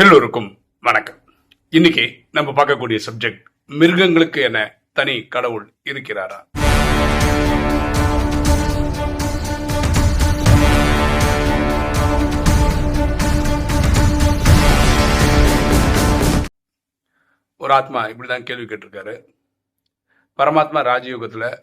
எல்லோருக்கும் வணக்கம். இன்னைக்கு நம்ம பார்க்கக்கூடிய சப்ஜெக்ட் மிருகங்களுக்கு என தனி கடவுள் இருக்கிறாரா? ஒரு ஆத்மா இப்படிதான் கேள்வி கேட்டிருக்காரு. பரமாத்மா ராஜயோகத்துல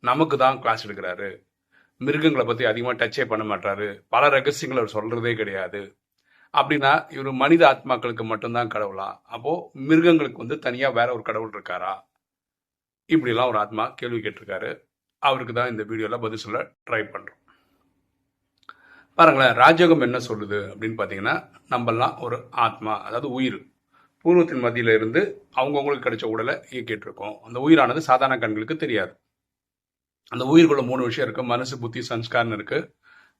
நமக்கு தான் கிளாஸ் எடுக்கிறாரு. மிருகங்களை பத்தி அதிகமா டச்சே பண்ண மாட்டாரு. பல ரகசியங்களை அவர் சொல்றதே கிடையாது. அப்படின்னா இவர் மனித ஆத்மாக்களுக்கு மட்டும்தான் கடவுளா? அப்போ மிருகங்களுக்கு வந்து தனியாக வேற ஒரு கடவுள் இருக்காரா? இப்படிலாம் ஒரு ஆத்மா கேள்வி கேட்டிருக்காரு. அவருக்கு தான் இந்த வீடியோவில் பதில் சொல்ல ட்ரை பண்ணுறோம் பாருங்களேன் ராஜயோகம் என்ன சொல்லுது அப்படின்னு பார்த்தீங்கன்னா நம்மெல்லாம் ஒரு ஆத்மா அதாவது உயிர். பூர்வத்தின் மத்தியில் இருந்து அவங்கவுங்களுக்கு கிடைச்ச உடலை இயக்கிட்டுருக்கோம். அந்த உயிரானது சாதாரண கண்களுக்கு தெரியாது. அந்த உயிர்க்குள்ள மூணு விஷயம் இருக்குது மனசு புத்தி சன்ஸ்கார்னு இருக்குது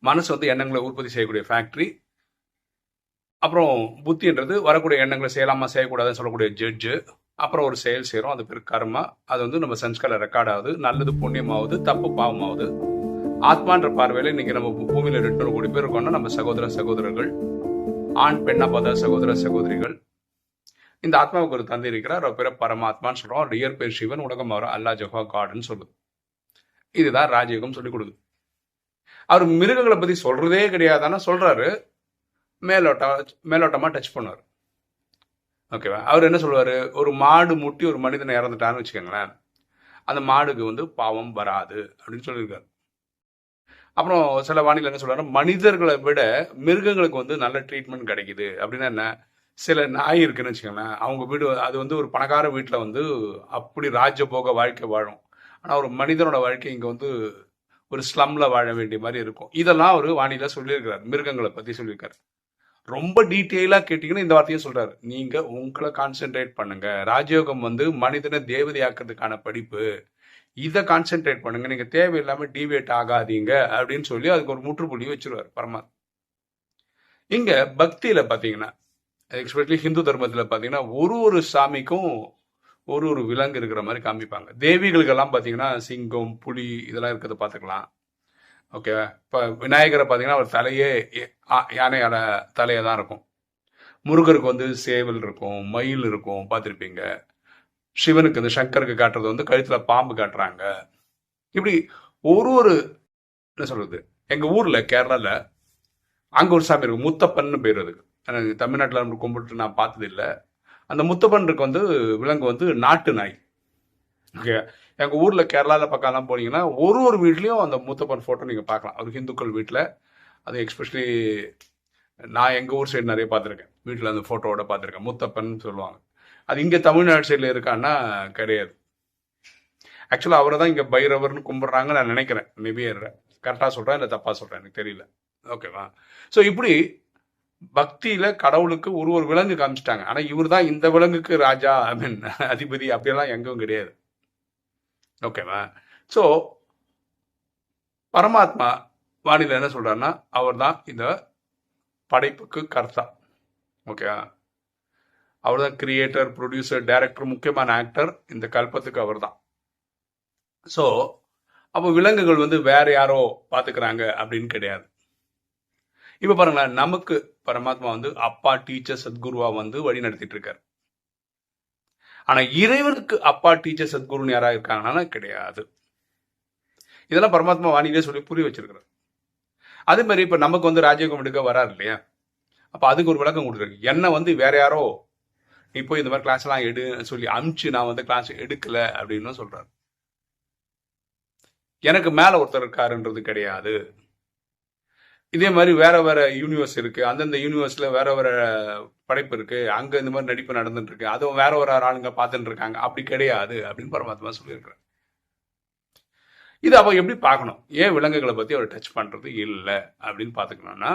மனசு வந்து எண்ணங்களை உற்பத்தி செய்யக்கூடிய ஃபேக்ட்ரி அப்புறம் புத்தின்றது வரக்கூடிய எண்ணங்களை செய்யலாமா செய்யக்கூடாதுன்னு சொல்லக்கூடிய ஜட்ஜு அப்புறம் ஒரு செயல் செய்கிறோம் அது பேர் கர்மா. அது வந்து நம்ம சன்ஸ்காரில் ரெக்கார்ட் ஆகுது. நல்லது புண்ணியமாகுது தப்பு பாவமாகுது. ஆத்மான்ற பார்வையில் இன்னைக்கு நம்ம பூமியில் ரெண்டு கோடி பேர் இருக்கோம்னா நம்ம சகோதர சகோதரர்கள் ஆண் பெண்ணா பார்த்தா சகோதர சகோதரிகள். இந்த ஆத்மாவுக்கு ஒரு தந்தை இருக்கிறார். அவர் பேர் பரமாத்மான்னு சொல்கிறோம் அவர் இயற் பேர் சிவன் உலகம் அவர் அல்லா ஜஹா காடுன்னு சொல்லுது. இதுதான் ராஜயோகம் சொல்லி கொடுக்குது. அவர் மிருகங்களை பத்தி சொல்றதே கிடையாது. சொல்றாரு. சொல்கிறாரு மேலோட்டம் மேலோட்டமாக டச் பண்ணுவார். ஓகேவா அவர் என்ன சொல்லுவார்? ஒரு மாடு முட்டி ஒரு மனிதனை இறந்துட்டான்னு வச்சுக்கோங்களேன். அந்த மாடுக்கு வந்து பாவம் வராது அப்படின்னு சொல்லியிருக்காரு. அப்புறம் சில வானிலை என்ன சொல்கிறாரு மனிதர்களை விட மிருகங்களுக்கு வந்து நல்ல ட்ரீட்மெண்ட் கிடைக்குது. அப்படின்னா என்ன? சில நாய் இருக்குன்னு வச்சுக்கோங்களேன். அவங்க வீடு அது வந்து ஒரு பணக்கார வீட்டில் வந்து அப்படி ராஜபோக வாழ்க்கை வாழும். ஆனால் ஒரு மனிதனோட வாழ்க்கை இங்கே வந்து ஒரு ஸ்லம்ல வாழ வேண்டிய மாதிரி இருக்கும். இதெல்லாம் அவர் வானிலை சொல்லியிருக்கிறார். மிருகங்களை பற்றி சொல்லியிருக்காரு. ரொம்ப டீட்டெயிலாக கேட்டிங்கன்னா இந்த வார்த்தையும் சொல்கிறார் நீங்கள் உங்களை கான்சென்ட்ரேட் பண்ணுங்கள் ராஜயோகம் வந்து மனிதனை தேவதையாக்குறதுக்கான படிப்பு. இதை கான்சென்ட்ரேட் பண்ணுங்கள் நீங்கள் தேவையில்லாமல் டிவேட் ஆகாதீங்க அப்படின்னு சொல்லி அதுக்கு ஒரு முற்றுப்புள்ளி வச்சுருவார் பரமாத் இங்கே பக்தியில் பார்த்தீங்கன்னா எக்ஸ்பெஷலி ஹிந்து தர்மத்தில் பார்த்தீங்கன்னா ஒரு ஒரு சாமிக்கும் ஒரு ஒரு விலங்கு இருக்கிற மாதிரி காமிப்பாங்க. தேவிகளுக்கெல்லாம் பார்த்தீங்கன்னா சிங்கம் புலி இதெல்லாம் இருக்கிறத பார்த்துக்கலாம். ஓகேவா இப்போ விநாயகரை பார்த்தீங்கன்னா அவர் தலையே யானையோட தலையை தான் இருக்கும். முருகருக்கு வந்து சேவல் இருக்கும் மயில் இருக்கும் பார்த்துருப்பீங்க சிவனுக்கு இந்த சங்கருக்கு காட்டுறது வந்து கழுத்தில் பாம்பு காட்டுறாங்க. இப்படி ஒரு ஒரு என்ன சொல்கிறது எங்கள் ஊரில் கேரளாவில் அங்கே ஒரு சாமி இருக்கு முத்தப்பன்னு பேர் அதுக்கு. எனக்கு தமிழ்நாட்டில் நம்ம கும்பிட்டு நான் பார்த்தது இல்லை அந்த முத்தப்பனுக்கு வந்து விலங்கு வந்து நாட்டு நாய். ஓகே எங்கள் ஊரில் கேரளாவில் பக்கம்லாம் போனீங்கன்னா ஒரு ஒரு வீட்லேயும் அந்த முத்தப்பன் ஃபோட்டோ நீங்கள் பார்க்கலாம். ஒரு ஹிந்துக்கள் வீட்டில் அது எக்ஸ்பெஷலி நான் எங்கள் ஊர் சைடு நிறைய பார்த்துருக்கேன். வீட்டில் அந்த ஃபோட்டோவோட பார்த்துருக்கேன். மூத்தப்பன் சொல்லுவாங்க. அது இங்கே தமிழ்நாடு சைடில் இருக்கான்னா கிடையாது. ஆக்சுவலாக அவரை தான் இங்கே பைரவர்னு கும்பிட்றாங்க நான் நினைக்கிறேன். மேபி கரெக்டாக சொல்கிறேன் இல்லை தப்பாக சொல்கிறேன் எனக்கு தெரியல. ஓகேவா ஸோ இப்படி பக்தியில கடவுளுக்கு ஒரு ஒரு விலங்கு காமிச்சிட்டாங்க. ஆனா இவர் தான் இந்த விலங்குக்கு ராஜா ஐ மீன் அதிபதி அப்படியெல்லாம் எங்கும் கிடையாது. ஓகேவா ஸோ பரமாத்மா வானிலை என்ன சொல்கிறாருன்னா அவர் தான் இந்த படைப்புக்கு கர்த்தா. ஓகேவா அவர் தான் கிரியேட்டர் ப்ரொடியூசர் டைரக்டர் முக்கியமான ஆக்டர் இந்த கல்பத்துக்கு அவர் தான். ஸோ அப்போ விலங்குகள் வந்து வேற யாரோ பார்த்துக்கிறாங்க அப்படின்னு கிடையாது. இப்போ பாருங்களேன் நமக்கு பரமாத்மா வந்து அப்பா டீச்சர் சத்குருவா வந்து வழி நடத்திட்டு இருக்காரு. ஆனா இறைவனுக்கு அப்பா டீச்சர் சத்குருன்னு யாரா இருக்காங்கன்னா கிடையாது. இதெல்லாம் பரமாத்மா வாணியிலே சொல்லி புரிய வச்சிருக்கிறார். அதே மாதிரி இப்ப நமக்கு வந்து ராஜயோகம் எடுக்க வராரு இல்லையா? அப்ப அதுக்கு ஒரு விளக்கம் கொடுத்துருக்கு என்ன வந்து வேற யாரோ நீ போய் இந்த மாதிரி கிளாஸ் எல்லாம் எடு சொல்லி அமிச்சு நான் வந்து கிளாஸ் எடுக்கல அப்படின்னு சொல்றாரு. எனக்கு மேல ஒருத்தர் இருக்காருன்றது கிடையாது. இதே மாதிரி வேற வேற யூனிவர்ஸ் இருக்கு. அந்தந்த யூனிவர்ஸ்ல வேற வேற படைப்பு இருக்கு. அங்க இந்த மாதிரி நடிப்பு நடந்துட்டு இருக்கு அதுவும் வேற வேற ஆளுங்க பார்த்துட்டு இருக்காங்க அப்படி கிடையாது அப்படின்னு பரமாத்மா சொல்லியிருக்கிறார். இது அப்ப எப்படி பார்க்கணும்? ஏன் விலங்குகளை பத்தி அவர் டச் பண்றது இல்லை அப்படின்னு பாத்துக்கணும்னா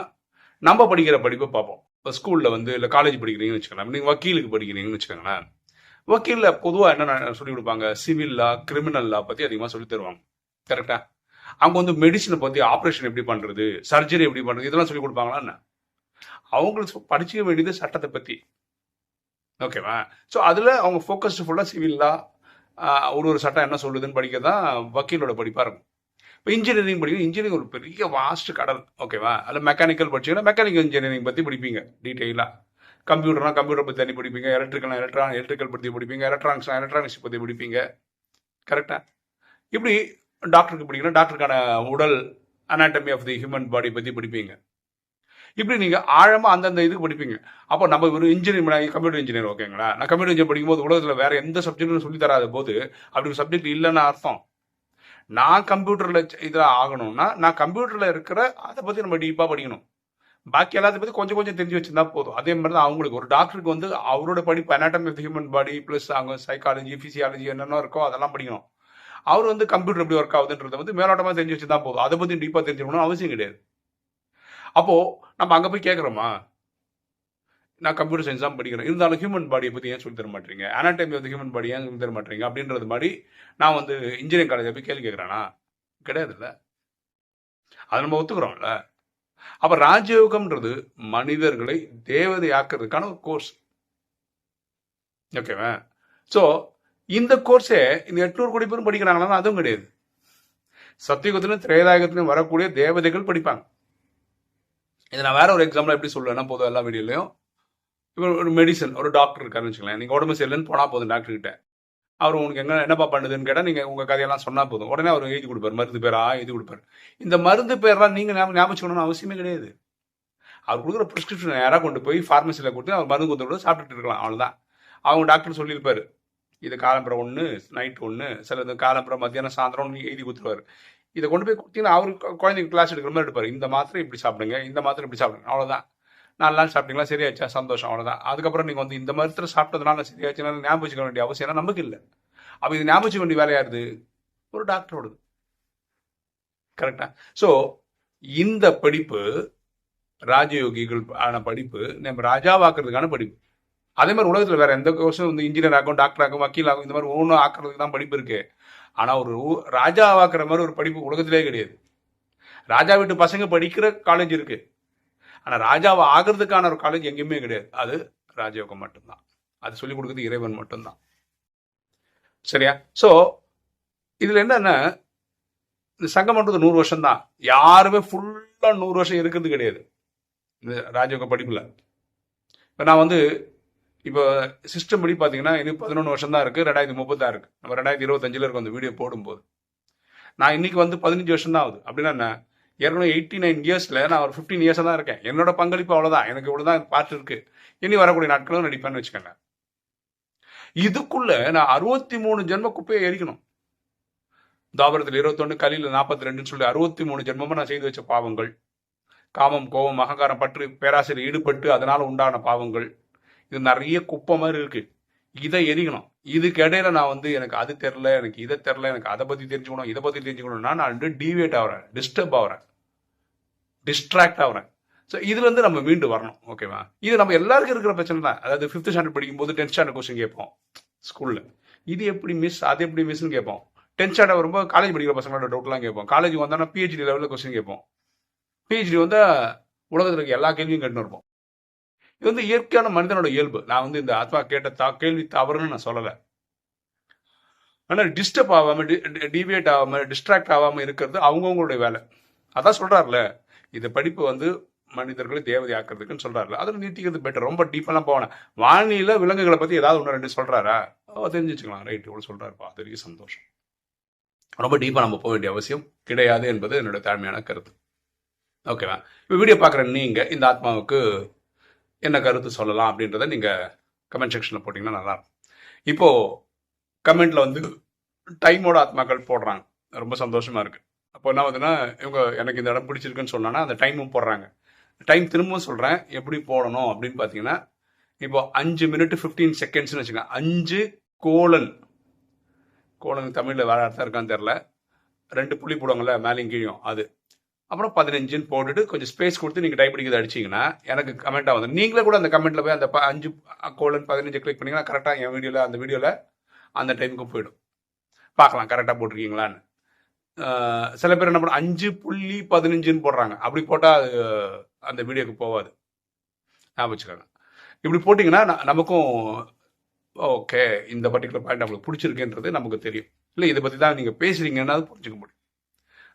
நம்ம படிக்கிற படிப்பை பார்ப்போம். இப்போ ஸ்கூல்ல வந்து இல்லை காலேஜ் படிக்கிறீங்கன்னு வச்சுக்கலாம் நீங்கள் வக்கீலுக்கு படிக்கிறீங்கன்னு வச்சுக்கோங்களேன். வக்கீல்ல பொதுவாக என்ன சொல்லி கொடுப்பாங்க? சிவில் லா கிரிமினல் லா பத்தி அதிகமாக சொல்லி தருவாங்க. கரெக்டாக அவங்க வந்து மெடிசனை பற்றி ஆப்ரேஷன் எப்படி பண்ணுறது சர்ஜரி எப்படி பண்ணுறது இதெல்லாம் சொல்லி கொடுப்பாங்களா என்ன? அவங்களுக்கு படிச்சுக்க வேண்டியது சட்டத்தை பற்றி ஓகேவா ஸோ அதில் அவங்க ஃபோக்கஸ்டு ஃபுல்லாக சிவில்லா ஒரு ஒரு சட்டம் என்ன சொல்லுதுன்னு படிக்க தான் வக்கீலோட படிப்பாக இருக்கும். இப்போ இன்ஜினியரிங் படிக்கணும் இன்ஜினியரிங் ஒரு பெரிய வாஸ்ட் கடல். ஓகேவா அதில் மெக்கானிக்கல் படிச்சிங்கன்னா மெக்கானிக்கல் இன்ஜினியரிங் பற்றி படிப்பீங்க டீட்டெயிலாக கம்ப்யூட்டர்னா கம்ப்யூட்டர் பற்றி தண்ணி படிப்பீங்க எலக்ட்ரிக்கல் எலக்ட்ரான் எலக்ட்ரிக்கல் பற்றி படிப்பீங்க எலக்ட்ரானிக்ஸ் எலக்ட்ரானிக்ஸ் பற்றி படிப்பீங்க. கரெக்டாக இப்படி டாக்டருக்கு படிக்கணும். டாக்டருக்கான உடல் anatomy of the human body பற்றி படிப்பீங்க. இப்படி நீங்கள் ஆழமாக அந்தந்த இதுக்கு படிப்பீங்க. அப்போ நம்ம ஒரு இன்ஜினியர் கம்ப்யூட்டர் இன்ஜினியர் ஓகேங்களா நான் கம்ப்யூட்டர் இன்ஜினியர் படிக்கும்போது உலகத்தில் வேற எந்த சப்ஜெக்ட்டும் சொல்லி தராத போது அப்படி ஒரு சப்ஜெக்ட் இல்லைன்னு அர்த்தம். நான் கம்ப்யூட்டரில் இதில் ஆகணும்னா நான் கம்ப்யூட்டரில் இருக்கிற அதை பற்றி நம்ம டீப்பாக படிக்கணும். பாக்கி எல்லாத்தையும் பற்றி கொஞ்சம் கொஞ்சம் தெரிஞ்சு வச்சிருந்தா போதும். அதே மாதிரி தான் அவங்களுக்கு ஒரு டாக்டருக்கு வந்து அவரோட படிப்பு anatomy of human body plus அவங்க சைக்காலஜி ஃபிசியாலஜி என்னென்ன இருக்கோ அதெல்லாம் படிக்கணும். அவர் வந்து கம்ப்யூட்டர் எப்படி ஒர்க் ஆகுதுன்றத வந்து மேலோட்டமாக தெரிஞ்சு வச்சு தான் போதும் அதை பற்றி டீப்பாக தெரிஞ்சுக்கணும்னு அவசியம் கிடையாது. அப்போது நம்ம அங்கே போய் கேட்குறோமா நான் கம்ப்யூட்டர் சயின்ஸ் தான் படிக்கிறேன். இருந்தாலும் ஹியூமன் பாடியை பற்றி ஏன் சொல்லி தர மாட்டீங்க? அனாட்டமி வந்து ஹியூமன் பாடி ஏன் சொல்லி தர மாட்டீங்க? அப்படின்றது மாதிரி நான் வந்து இன்ஜினியரிங் காலேஜில் போய் கேள்வி கேட்குறேனா கிடையாதுல்ல. அதை நம்ம ஒத்துக்கிறோம்ல. அப்போ ராஜயோகம்ன்றது மனிதர்களை தேவதை ஆக்கிறதுக்கான ஒரு கோர்ஸ் ஓகேவா ஸோ இந்த கோர்ஸே இந்த எட்நூறு கோடி பேரும் படிக்கிறாங்களா அதுவும் கிடையாது. சத்தியுகத்திலும் திரேதாயுகத்திலும் வரக்கூடிய தேவதைகள் படிப்பாங்க. இதை நான் வேற ஒரு எக்ஸாம்பிள் எப்படி சொல்லுவேன்னா போதும் எல்லா வீடியோலையும். இப்போ ஒரு மெடிசன் ஒரு டாக்டர் இருக்காருன்னு வச்சுக்கலாம் நீங்கள் உடம்பு சரியில்லைன்னு போனால் போதும் டாக்டர் கிட்ட. அவர் உங்களுக்கு எங்க என்னப்பா பண்ணுதுன்னு கேட்டால் நீங்கள் உங்கள் கதையெல்லாம் சொன்னால் போதும். உடனே அவர் எழுதி கொடுப்பார். மருந்து பேரா எழுதி கொடுப்பார். இந்த மருந்து பேர்லாம் நீங்கள் ஞாபகம் வச்சுக்கணும்னு அவசியமே கிடையாது. அவர் கொடுக்குற ப்ரிஸ்கிரிப்ஷன் யாராக கொண்டு போய் ஃபார்மசியில் கொடுத்து அவர் மருந்து கொடுத்து சாப்பிட்டுட்டு இருக்கலாம். அவ்வளோதான் அவங்க டாக்டர் சொல்லியிருப்பாரு. இது காலம்புறம் ஒன்று நைட் ஒன்று சிலது காலம்புறம் மத்தியானம் சாயந்தரம் எழுதி கொடுத்துருவாரு. இதை கொண்டு போய் கொடுத்தீங்கன்னா அவருக்கு குழந்தைங்க கிளாஸ் எடுக்கிற மாதிரி எடுப்பார். இந்த மாத்திரை இப்படி சாப்பிடுங்க இந்த மாத்திரை இப்படி சாப்பிடுங்க அவ்வளோதான் நாலு நாள் சாப்பிட்டீங்களா சரியாச்சா? சந்தோஷம் அவ்வளோதான் அதுக்கப்புறம் நீங்கள் வந்து இந்த மருத்துவ சாப்பிட்டதுனால சரியாச்சுன்னா ஞாபகம் வச்சுக்க வேண்டிய அவசியம் நமக்கு இல்லை. அப்போ இது ஞாபகம் வச்சுக்க வேண்டிய வேலையாருது ஒரு டாக்டரோடது கரெக்டா ஸோ இந்த படிப்பு ராஜயோகிகள் ஆன படிப்பு நம்ம ராஜாவாக்குறதுக்கான படிப்பு. அதே மாதிரி உலகத்தில் வேற எந்த கோர்ஸும் வந்து இன்ஜினியர் ஆகும் டாக்டர் ஆகும் வக்கீல் ஆகும் இந்த மாதிரி ஒவ்வொன்றும் ஆக்குறதுக்கு தான் படிப்பு இருக்கு. ஆனால் ஒரு ராஜாவாக்குற மாதிரி ஒரு படிப்பு உலகத்திலே கிடையாது. ராஜா வீட்டு பசங்க படிக்கிற காலேஜ் இருக்கு. ஆனால் ராஜாவை ஆகிறதுக்கான ஒரு காலேஜ் எங்கேயுமே கிடையாது. அது ராஜயோகம் மட்டும்தான். அது சொல்லிக் கொடுக்குறது இறைவன் மட்டும்தான். சரியா? ஸோ இதில் என்னன்னா இந்த சங்கம்ன்றது நூறு வருஷம் தான் யாருமே ஃபுல்லாக நூறு வருஷம் இருக்கிறது கிடையாது. இந்த ராஜயோக படிப்பில். இப்போ நான் வந்து இப்போ சிஸ்டம் படி பார்த்தீங்கன்னா இன்னும் பதினொன்று வருஷம் தான் இருக்குது ரெண்டாயிரத்தி முப்பத்தாறு இருக்குது நம்ம ரெண்டாயிரத்தி இருபத்தஞ்சில் இருக்கும் அந்த வீடியோ போடும்போது. நான் இன்னைக்கு வந்து பதினஞ்சு வருஷம் தான் ஆகுது. அப்படின்னா என்ன? ஏற்கனவே எயிட்டி நைன் இயர்ஸில் நான் ஒரு ஃபிஃப்டீன் இயர்ஸாக தான் இருக்கேன். என்னோட பங்களிப்பு அவ்வளோதான் எனக்கு இவ்வளோ தான் பார்ட் இருக்குது இனி வரக்கூடிய நாட்களும் நடிப்பேன்னு வச்சுக்கோங்க. இதுக்குள்ள நான் அறுபத்தி மூணு ஜென்ம குப்பையை எரிக்கணும். தாபரத்தில் இருபத்தொன்று கலியில் நாற்பத்தி ரெண்டுன்னு சொல்லி அறுபத்தி மூணு ஜென்மமாக நான் செய்து வச்ச பாவங்கள். காமம் கோபம் அகங்காரம் பற்று பேராசிரியர் ஈடுபட்டு அதனால் உண்டான பாவங்கள். இது நிறைய குப்பை மாதிரி இருக்கு. இதை எரிக்கணும். இதுக்கு இடையில நான் வந்து எனக்கு அது தெரில எனக்கு இதை தெரில எனக்கு அதை பத்தி தெரிஞ்சுக்கணும் இதை பத்தி தெரிஞ்சுக்கணும்னா நான் வந்து டிவியேட் ஆகிறேன் டிஸ்டர்ப் ஆகிறேன் டிஸ்ட்ராக்ட் ஆகிறேன் ஸோ இதுல இருந்து நம்ம மீண்டு வரணும். ஓகேவா இது நம்ம எல்லாருக்கும் இருக்கிற பிரச்சனை தான். அதாவது ஃபிஃப்த் ஸ்டாண்டர்ட் படிக்கும்போது டென்த் ஸ்டாண்டர்ட் கொஸ்டின் கேட்போம். ஸ்கூல்ல இது எப்படி மிஸ் அது எப்படி மிஸ்ன்னு கேட்போம். டென்த் ஸ்டாண்டர்ட் வரும்போது காலேஜ் படிக்கிற பசங்களோட டவுட்லாம் கேட்போம். காலேஜ் வந்தோன்னா பிஹெச்டி லெவலில் கொஸ்டின் கேட்போம். பிஹெச்டி வந்தால் உலகத்தில் இருக்க எல்லா கேள்வியும் கேட்டுன்னு இருப்போம். இது வந்து இயற்கையான மனிதனோட இயல்பு. நான் வந்து இந்த ஆத்மா கேட்ட தா கேள்வி தவறுன்னு நான் சொல்லலை. ஆனால் டிஸ்டர்ப் ஆகாம டிவியேட் ஆகாமல் டிஸ்ட்ராக்ட் ஆகாமல் இருக்கிறது அவங்கவுங்களுடைய வேலை. அதான் சொல்கிறார்ல இந்த படிப்பு வந்து மனிதர்களை தேவதை ஆக்குறதுக்குன்னு சொல்றாருல. அதில் நீட்டிக்கிறது பெட்டர் ரொம்ப டீப்பெல்லாம் போவேன் வானிலை விலங்குகளை பற்றி ஏதாவது ஒன்று ரெண்டு சொல்கிறாரா தெரிஞ்சு வச்சுக்கலாம் ரைட் இவ்வளோ சொல்கிறாருப்பா அது வரைக்கும் சந்தோஷம். ரொம்ப டீப்பாக நம்ம போக வேண்டிய அவசியம் கிடையாது என்பது என்னோட தாழ்மையான கருத்து. ஓகேவா இப்போ வீடியோ பார்க்குற நீங்கள் இந்த ஆத்மாவுக்கு என்ன கருத்து சொல்லலாம் அப்படின்றத நீங்கள் கமெண்ட் செக்ஷனில் போட்டிங்கன்னா நல்லாயிருக்கும் இப்போது கமெண்ட்டில் வந்து டைமோட ஆத்மாக்கள் போடுறாங்க. ரொம்ப சந்தோஷமாக இருக்குது அப்போ என்ன வந்துன்னா இவங்க எனக்கு இந்த இடம் பிடிச்சிருக்குன்னு சொன்னான்னா அந்த டைமும் போடுறாங்க. டைம் திரும்பவும் சொல்கிறேன் எப்படி போடணும் அப்படின்னு பார்த்தீங்கன்னா இப்போ அஞ்சு மினிட் ஃபிஃப்டீன் செகண்ட்ஸ்னு வச்சுக்கோங்க. அஞ்சு கோலன். கோலன் தமிழில் வேறு அர்த்தம் இருக்கான்னு தெரில ரெண்டு புள்ளி போடுவாங்கள்ல மேலேயும் கீழும் அது. அப்புறம் பதினஞ்சுன்னு போட்டுட்டு கொஞ்சம் ஸ்பேஸ் கொடுத்து நீங்கள் டைப் அடிக்கிறது அடிச்சிங்கன்னா எனக்கு கமெண்ட்டாக வந்து நீங்களே கூட அந்த கமெண்ட்டில் போய் அந்த ப- அஞ்சு கோலன் பதினஞ்சு கிளிக் பண்ணிங்கன்னா கரெக்டாக என் வீடியோவில் அந்த வீடியோவில் அந்த டைமுக்கு போயிடும். பார்க்கலாம் கரெக்டாக போட்டிருக்கீங்களான்னு. சில பேர் என்ன பண்ண அஞ்சு புள்ளி பதினஞ்சுன்னு போடுறாங்க. அப்படி போட்டால் அது அந்த வீடியோக்கு போகாது ஞாபகம் வச்சுக்கோங்க. இப்படி போட்டிங்கன்னா நமக்கும் ஓகே இந்த பர்டிகுலர் பாயிண்ட் நம்மளுக்கு பிடிச்சிருக்குன்றது நமக்கு தெரியும். இல்லை இதை பற்றி தான் நீங்கள் பேசுறீங்கன்னா அது புரிஞ்சுக்க முடியும்.